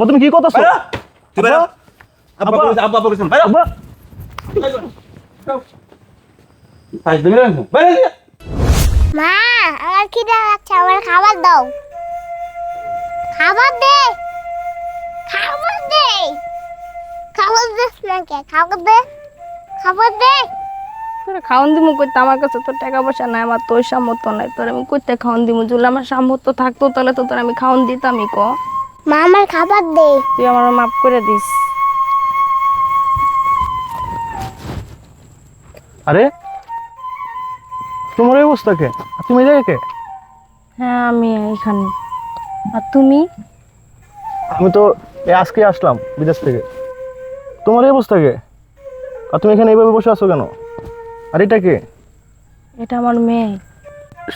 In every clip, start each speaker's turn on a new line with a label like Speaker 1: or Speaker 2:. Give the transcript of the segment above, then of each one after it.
Speaker 1: আব্বা তুমি কি করতেছো?
Speaker 2: তুই বাইরে আব্বা
Speaker 1: আব্বা।
Speaker 2: বলেছে, আব্বা বলেছেন বাইরে
Speaker 1: আব্বা।
Speaker 2: বাইরে তুমি রাখো বাইরে দিয়ে।
Speaker 3: মা আমার খিদে লাগছে আমার খাবার দাও। খাবার দে। খাবার দে। খাবার দে নাকি খাবার দে। খাবার দে।
Speaker 4: তোর খাওয়ান দিমু করতে আমার কাছে তোর টাকা পয়সা নাই আমার তোর সামর্থ্য নাই। তোর আমি করতে খাওয়ান দিমু যদি আমার সামর্থ্য থাকতো তাহলে তো তোর আমি খাওয়ান দিতামই ক?
Speaker 3: মা আমার খাবার দে।
Speaker 4: তুই আমার মাফ করে দিস।
Speaker 1: আরে তোমার এই অবস্থা কে? আর তুমি এই কে?
Speaker 4: হ্যাঁ আমি এখানে। আর তুমি?
Speaker 1: আমি তো এই আজকে আসলাম বিদেশ থেকে। তোমার এই অবস্থা কে? আর তুমি এখানে এইভাবে বসে আছো কেন? আর এটা কে?
Speaker 4: এটা আমার মেয়ে।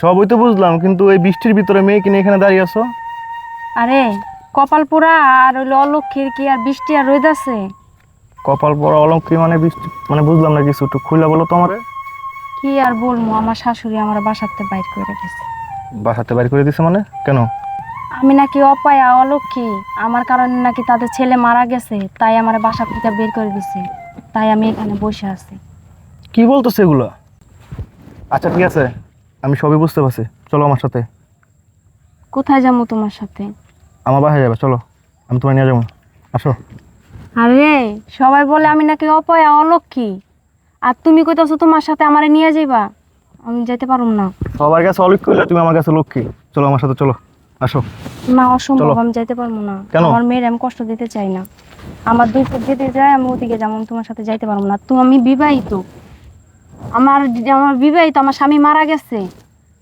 Speaker 1: সবই তো বুঝলাম কিন্তু এই বৃষ্টির ভিতরে মেয়ে কিনে এখানে দাঁড়িয়ে আছো?
Speaker 4: আরে কপাল পোড়া আর হইল অলক্ষীর কি আর বৃষ্টি আর রোদ আছে?
Speaker 1: কপাল পরা অলঙ্কৃ মানে বৃষ্টি মানে বুঝলাম না কিছু একটু খুলে বলো তো আমারে।
Speaker 4: কি আর বলব আমার শাশুড়ি আমার বাসাতে বাইর করে রেখেছে
Speaker 1: বাসাতে বাড়ি করে দিছে মানে? কেন?
Speaker 4: আমি নাকি অপায়া অলক্ষী। আমার কারণে নাকি তাদের ছেলে মারা গেছে তাই আমার বাসা থেকে বের করে দিছে। তাই আমি এখানে বসে আছি।
Speaker 1: কি বলতো সেগুলো আচ্ছা ঠিক আছে। আমি সবই বুঝতে পারছি। চলো আমার সাথে।
Speaker 4: কোথায় যাব তোমার সাথে?
Speaker 1: আমার বাসায় যাবে চলো। আমি তোমায় নিয়ে যাব। আসো।
Speaker 4: আরে সবাই বলে আমি নাকি অপয়া অলক্ষী। আর তুমি কইতাছো তোমার সাথে আমারে নিয়ে যাইবা? আমি যেতে পারুম না।
Speaker 1: সবার কাছে অলিক করলে তুমি আমার কাছে লক্ষ্মী। চলো আমার সাথে চলো। আসো।
Speaker 4: না অসম্ভব আমি যাইতে পারব না। আমার মেয়ের আমি কষ্ট দিতে চাই না। আমার দুই ফুট যেতে যায় আমি ওদিকে আমি তোমার সাথে যাইতে পারব না। তুমি আমি বিবাহিত। আমার আমার বিবাহিত আমার স্বামী মারা গেছে।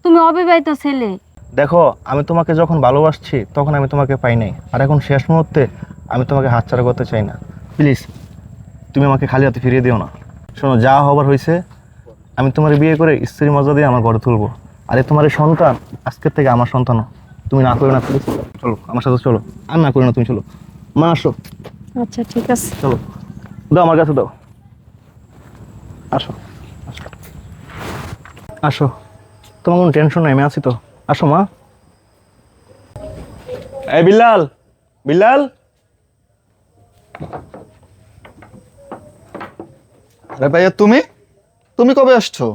Speaker 4: তুমি অবিবাহিত ছেলে।
Speaker 1: দেখো আমি তোমাকে যখন ভালোবাসছি তখন আমি তোমাকে পাই নাই। আর এখন শেষ মুহূর্তে আমি তোমাকে হাতছাড়া করতে চাই না। প্লিজ তুমি আমাকে খালি হাতে ফিরিয়ে দিও না। শোনো যা হবার হয়েছে আমি তোমার বিয়ে করে স্ত্রী মজা দিয়ে আমার ঘরে তুলবো। আর তোমার এই সন্তান আজকের থেকে আমার সন্তানও তুমি না করো না প্লিজ চলো আমার সাথে চলো। আর না করো না তুমি চলো। মা আসো।
Speaker 4: আচ্ছা ঠিক আছে।
Speaker 1: চলো। দাও আমার কাছে দাও। আসো আসো। আসো। তোমার কোনো টেনশন নাই আমি আছি তো। আসো মা। এই বিল্লাল বিল্লাল।
Speaker 5: আরে ভাইয়া তুমি? তুমি কবে আসছো?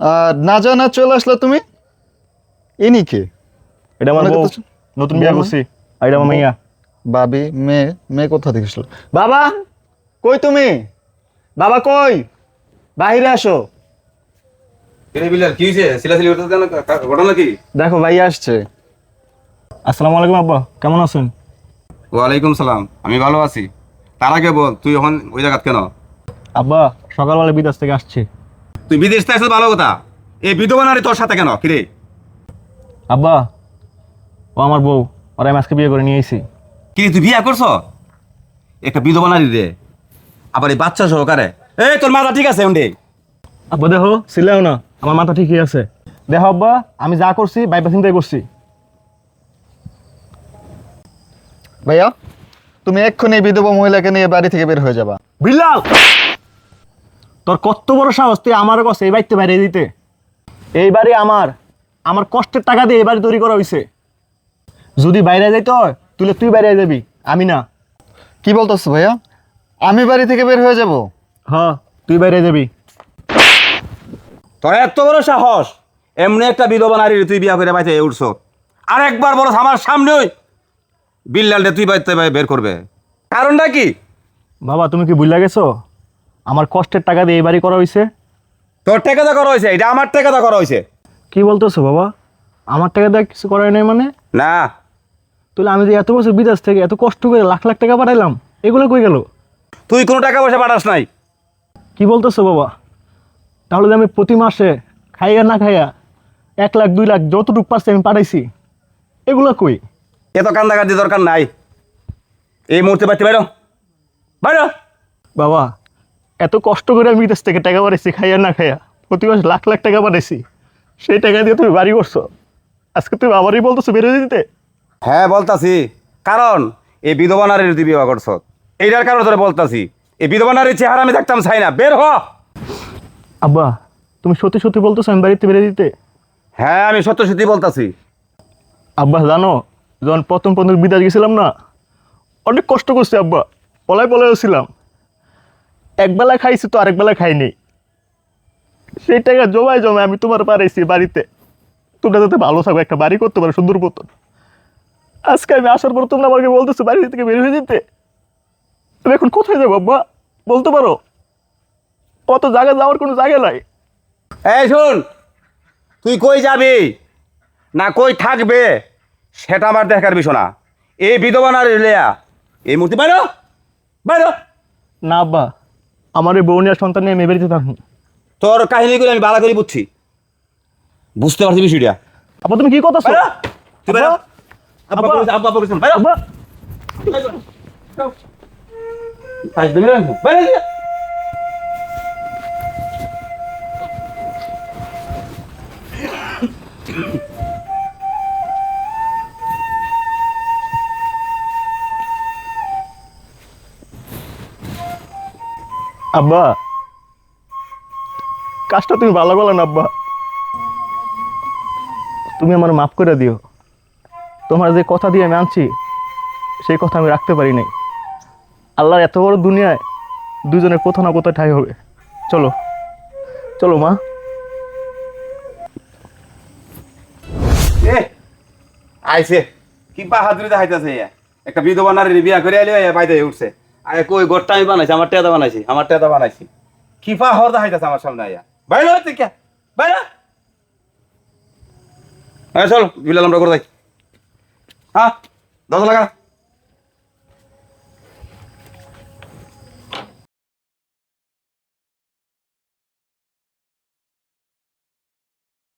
Speaker 5: আর না জানা চলে আসলে তুমি? ইনি কে?
Speaker 1: এটা আমার বউ নতুন বিয়ে করছি। আর এটা আমার মাইয়া
Speaker 5: বাবি মেয়ে মেয়ে কোথা থেকে এসলো বাবা কই তুমি? বাবা কই? বাইরে আসো।
Speaker 2: কি কা- ঘটনা কি?
Speaker 5: দেখো ভাইয়া আসছে।
Speaker 1: আসসালামু আলাইকুম আব্বা। কেমন আছেন?
Speaker 2: ওয়ালাইকুম সালাম। আমি ভালো আছি। তার আগে বল? তুই এখন ওই জায়গা কেন?
Speaker 1: আব্বা সকালবেলা বিদেশ থেকে আসছি।
Speaker 2: তুই বিদেশ থেকে আসলে ভালো কথা। এই বিধবা নারী তোর সাথে কেন? কিরে
Speaker 1: আব্বা ও আমার বউ। ওরা আমি আজকে বিয়ে করে নিয়ে এসেছি
Speaker 2: কিরে তুই বিয়ে করছ? একটা বিধবা নারী রে। আবার এই বাচ্চা সহকারে। এই তোর মাথা ঠিক আছে উন্ডে
Speaker 1: আব্বা দেখো ছিলেও না। আমার মাথা ঠিকই আছে। দেখো আব্বা আমি যা করছি বাইপা চিন্তাই করছি।
Speaker 5: ভাইয়া তুমি এক্ষুনি বিধবা মহিলাকে নিয়ে বাড়ি থেকে বের হয়ে যাবা।
Speaker 1: বিল্লাল! তোর কত বড় সাহস তুই আমার কাছে এই বাড়িতে বাইরে দিতে? এই বাড়ি আমার। আমার কষ্টের টাকা দিয়ে এই বাড়ি তৈরি করা হয়েছে যদি বাইরে যাইতে হয় তুলে তুই বাইরে যাবি আমি না।
Speaker 5: কি বলতেছো ভাইয়া? আমি বাড়ি থেকে বের হয়ে যাব?
Speaker 1: হ্যাঁ তুই বাইরে যাবি।
Speaker 2: তোর এত বড় সাহস? এমনি একটা বিধবা নারী তুই বিয়া করে বাইতে উঠছ। আর একবার বড় আমার সামনে ওই বিল্লালটা তুই বাইতে বের করবে। কারণটা কি?
Speaker 1: বাবা তুমি কি বুঝলা গেছো? আমার কষ্টের টাকা দিয়ে এই বাড়ি করা হয়েছে
Speaker 2: তোর টেকাদা করা হয়েছে এটা আমার টেকাদা করা হয়েছে
Speaker 1: কি বলতেছো বাবা? আমার টাকা দিয়ে কিছু করাই নাই মানে?
Speaker 2: না।
Speaker 1: তাহলে আমি যে এত বছর বিদেশ থেকে এত কষ্ট করে লাখ লাখ টাকা পাঠাইলাম এগুলো কই গেল?
Speaker 2: তুই কোনো টাকা পয়সা পাঠাস নাই।
Speaker 1: কি বলতেছো বাবা? তাহলে আমি প্রতি মাসে খাইয়া না খাইয়া এক লাখ দুই লাখ যতটুকু পারছি আমি পাঠাইছি এগুলো কই?
Speaker 2: এত কান্দাকাটি দরকার নাই। এই মুহূর্তে বাইতে বাইরো বাইরো
Speaker 1: বাবা এত কষ্ট করে আমি বিদেশ থেকে টাকা পাঠাইছি খাইয়া না খাইয়া। প্রতি মাসে লাখ লাখ টাকা পাঠাইছি। সেই টাকা দিয়ে তুমি বাড়ি করছ। আজকে তুমি আবারই বলতেছো বেরোয় দিতে?
Speaker 2: হ্যাঁ বলতাছি। কারণ এই বিধবা নারীর তুই বিবাহ করছ এইটার কারণে তোরে বলতাছি। এই বিধবা নারীর চেহারা আমি দেখতাম চাই না। বের হ!
Speaker 1: আব্বা তুমি সত্যি সত্যি বলতেছো আমি বাড়িতে বেরিয়ে দিতে?
Speaker 2: হ্যাঁ আমি সত্য সত্যি বলতাছি।
Speaker 1: আব্বা জানো যখন প্রথম প্রথম বিদেশ গেছিলাম না অনেক কষ্ট করছি আব্বা পলায় পলায় ছিলাম। একবেলা খাইছি তো আরেকবেলা খাইনি। সেই টাকা জমায় জমায় আমি তোমার পারাইছি বাড়িতে। তোমরা যাতে ভালো থাকো একটা বাড়ি করতে পারো সুন্দর মতন। আজকে আমি আসার পর তোমরা আমাকে বলতেছো বাড়ি থেকে বের হয়ে যেতে তুমি এখন কোথায় যাব আব্বা? বলতে পারো? কত জায়গা যাওয়ার কোনো জায়গা নাই
Speaker 2: এই শোন তুই কই যাবি না কই থাকবে সেটা আমার দেখার বিষয় না এই বিধবা নারী লেয়া এই মূর্তি বাইরো বাইরো
Speaker 1: না আব্বা আমার এই বউ নিয়ে সন্তান নিয়ে মেয়ে বাড়িতে থাকুন
Speaker 2: তোর কাহিনীগুলো আমি বালা করে বুঝছি বুঝতে পারছি বিষয়টা
Speaker 1: আব্বা তুমি কি কথা
Speaker 2: বাইরো তুই বাইরো
Speaker 1: আব্বা।
Speaker 2: আব্বা আব্বা বাইরো
Speaker 1: আব্বা
Speaker 2: না বাইরো
Speaker 1: আব্বা, কাজটা তুমি ভালো করলে না, আব্বা। তুমি আমার মাফ করে দিও। তোমার যে কথা দিয়ে আমি আনছি, সেই কথা আমি রাখতে পারি নাই। আল্লাহর এত বড় দুনিয়ায় দুজনের কোথাও না কোথাও ঠাই হবে। চলো চলো, মা।
Speaker 2: এ, আইছে। কি বাহাদুরি দেখাইতেছে একটা বিধবা নারী বিয়া করে ইয়া বাইতে উঠছে। আরে কই, গোটটা আমি বানাইছি, আমার টেদা বানাইছি। আমার টেদা বানাইছি। কিফা হর দেখাইতেছে আমার সামনে আইয়া বাইরে তুই কে? বাইরে হ্যাঁ চল বিলাল আমরা করে যাই। হ্যাঁ দশ লাগা।